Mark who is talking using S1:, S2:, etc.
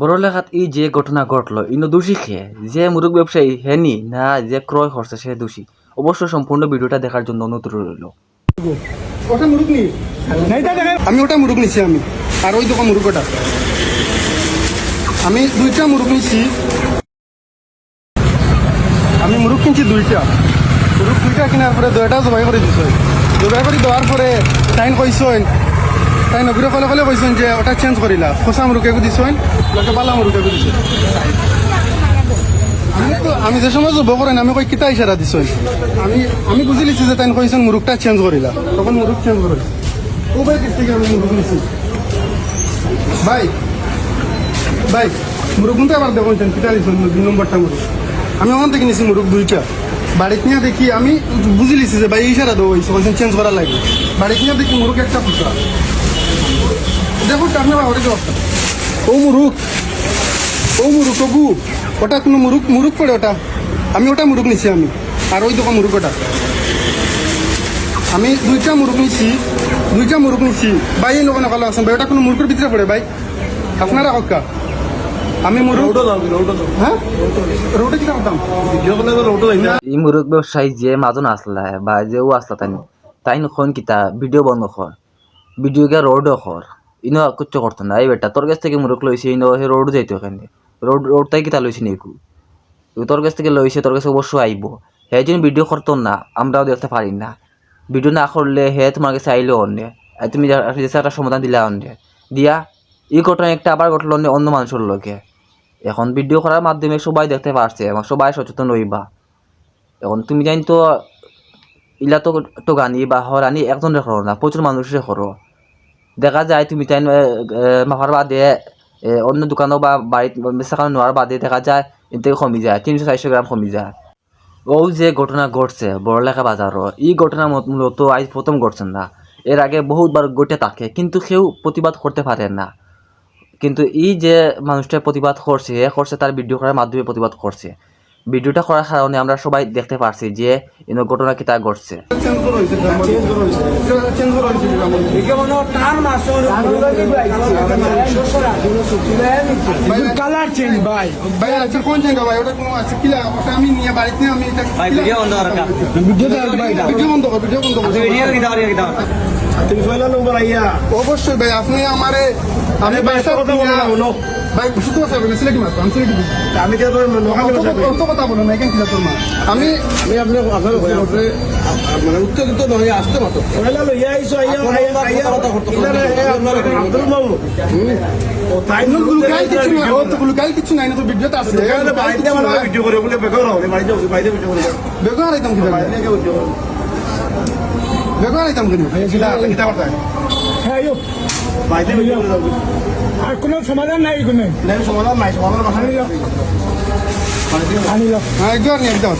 S1: বড়লেখাত ই যে ঘটনা ঘটলো, ইনো দোষী খেয়ে যে মুরগ ব্যবসায়ী হেনি না? যে ক্রয় করছে, সে দোষী। অবশ্য সম্পূর্ণ ভিডিওটা দেখার জন্য অনুরোধ রইল।
S2: আমি ওটা মুরুগ নিছি আমি, আর ওই দোকান মুরুগ ওটা। আমি দুইটা মুরুগ নিছি। আমি মুরুগ কিনছি দুইটা। মুরুগ দুইটা কেনার পরে দুইটাও জবাই করে দিছ। জবাই করে দেওয়ার পরে টাইম কইসেন তাই নবীরে কলে কলে কইসেন যে ওটা চেঞ্জ করিলা খোসা মুরুগেকে দিছেন, লোকে বালা মুরুগেকে দিছেন আমি আমি যে সময় জব করেন আমি কই কিতা ইশারা দিছেন। আমি আমি বুঝি লিছি যে তাই কইছেন মুরুগটা চেঞ্জ করিলা তখন মুরুগ চেঞ্জ করিল ও ভাই কিস থেকে আমি মুরুগ নিছি? ভাই ভাই মুরুগ কিন্তু আবার দেখুন কিতা দিছেন, দুই নম্বরটা মুরুগ আমি ওখান থেকে নিছি মুরুগ দুইটা। বাড়িতে নিয়ে দেখি আমি বুঝি লিছি যে ভাই ইশারা দেবো কইছেন চেঞ্জ করা লাগবে বাড়িতে নিয়ে দেখি মুরুগ একটা খুচরা দেখুন আপনার বাবারে অবস্থা ও মুরুগ ও মুরুগ কবু ওটা কোনো মুরুগ মুরুগ পড়ে ওটা। আমি ওটা মুরুগ নিছি আমি। আর ওই দোকান মুরুগ ওটা। আমি দুইটা মুরুগ নিছি দুইটা মুরুগ নিছি। ভাই এই লোক নকালো আছেন ভাই ওটা কোনো মুরুগের ভিতরে পড়ে ভাই। আপনারা হক্কা আমি মুরুগ হ্যাঁ? রোডে কিনা দাম?
S1: ই মুরগ ব্যবসায়ী যে মাজন আসলা বা যে ও আসলা তাই তাই নখন কিতা ভিডিও বন্ধ কর ভিডিও গিয়া রোডও কর ইনো কিচ্ছু করতো না। এই বেটা, তোর কাছ থেকে মুরগ লইছে, ইনো হে রোড যাইতো ওখানে রোড রোড তাই কিতা লইছে নিকু? তোর কাছ থেকে লইছে, তোর কাছে অবশ্যই আইব। হে যদি ভিডিও করতো না, আমরাও দেখতে পারি না। ভিডিও না করলে হে তোমার কাছে আইলো অন্য। তুমি একটা সমাধান দিলা অন্য। দিয়া, এই ঘটনা একটা আবার ঘটলো অন্য অন্য মানুষের লোকে এখন ভিডিও করার মাধ্যমে সবাই দেখতে পারছে, এবং সবাই সচেতন রইবা এখন তুমি জানি তো ইলা তো গানি বা হরানি একজনের করো না, প্রচুর মানুষের করো। দেখা যায় তুমি তাই মাফার বাদে অন্য দোকানও বা বাড়িত বেচাকানো নোয়ার বাদে দেখা যায় এতে কমি যায়, তিনশো চারশো গ্রাম কমি যায়। ও যে ঘটনা ঘটছে বড়লেখা বাজারও এই ঘটনা মূলত আজ প্রথম ঘটছে না। এর আগে বহুতবার ঘটে থাকে কিন্তু কেউ প্রতিবাদ করতে পারে না। কিন্তু এই যে মানুষটা প্রতিবাদ করছে করছে তার ভিডিও করার মাধ্যমে প্রতিবাদ করছে ভিডিওটা করার কারণে আমরা সবাই দেখতে পারছি যে এনে ঘটনা কি তা ঘটছে
S2: চেঞ্জ করা হয়েছে চেঞ্জ করা হয়েছে
S3: কালার চেঞ্জ ভাই
S2: ভাই আচ্ছা কোন জায়গা ভাই ওটা কোনো আছে কিলা আমি নিয়ে বাড়িতে আমি এটা
S4: ভাই ভিডিও বন্ধ কর একটা
S3: ভিডিও দেখ ভাই
S2: ভিডিও বন্ধ কর ভিডিও বন্ধ কর
S4: ভিডিও কিতা করি কিতা
S3: তুমি কইলা নম্বর আইয়া
S2: অবশ্যই ভাই আপনি আমারে আমি
S3: ভাই, কথা বলো না,
S2: কথা সিলেটি মাত্র আমি সিলেটি
S3: আমি
S2: অত কথা- বলো না এখান তোর মা। আমি
S3: আমি আপনি আপনার আপনি মানে উত্তেজিত নয় আসতে লইয়া আইছো আইয়া আইয়া আব্দুল মামু বেকার বাড়িতে হ্যাঁ আর কোনো সমাধান নাই কোনো সমাধান নাই সমাধান বাসা
S2: একদম
S3: যাও